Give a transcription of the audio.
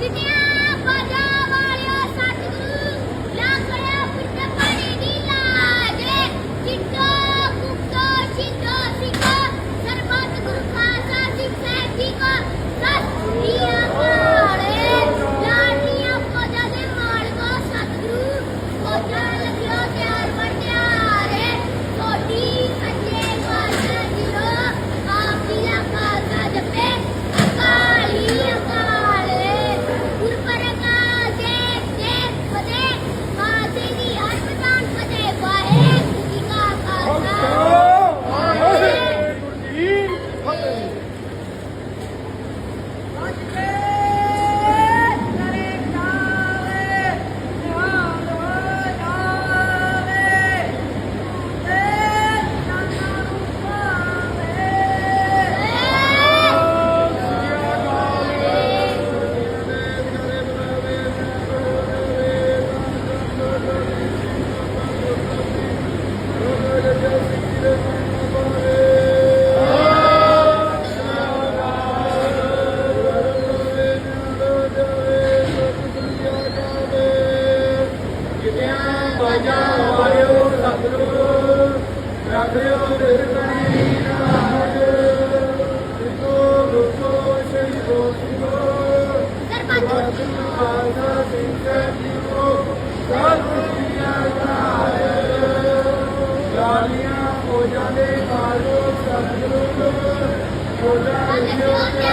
ਸਿੱਧੀਆਂ ਬਾਜਾ ਸਰਬੱਤ ਲੱਗਿਓ ਤਿਆਰ ਬਟਿਆਰੇ